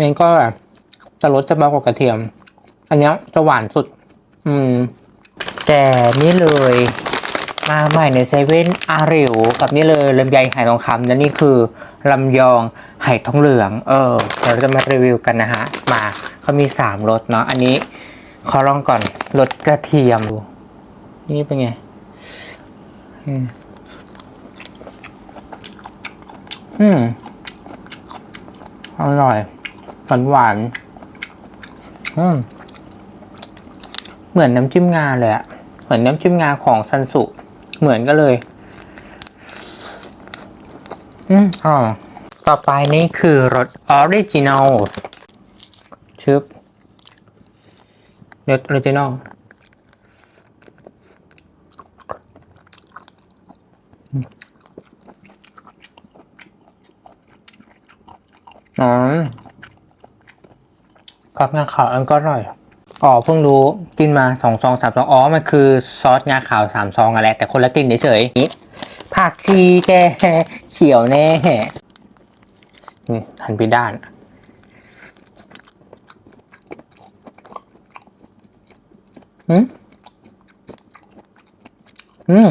นี่ก็แบบจะรสจะเบากว่ากระเทียม อันนี้จะหวานสุด อืม แต่นี่เลย มาใหม่ในเซเว่นอาริวกับนี่เลยลำไยไหทองคำและนี่คือลำยองไหทองเหลือง เออเดี๋ยวเราจะมารีวิวกันนะฮะ มาเขามีสามรสเนาะอันนี้ขอลองก่อนรสกระเทียมดูนี่เป็นไง อืม อืม อร่อย หวานหวานๆอืมเหมือนน้ำจิ้มงาเลยอะเหมือนน้ำจิ้มงาของซันสุ เหมือนกันเลย อืมอ๋อต่อไปนี่คือรสออริจินอลชึบรสออริจินอลอ๋อ พักงาขาวอันก็อร่อย อ๋อเพิ่งรู้กินมาสองซองสามซองอ๋อมันคือซอสงาขาวสามซองอะแหละแต่คนละกลิ่นเฉยๆนี่ผักชีแกเขียวแน่นี่หันไปด้านอืมอืม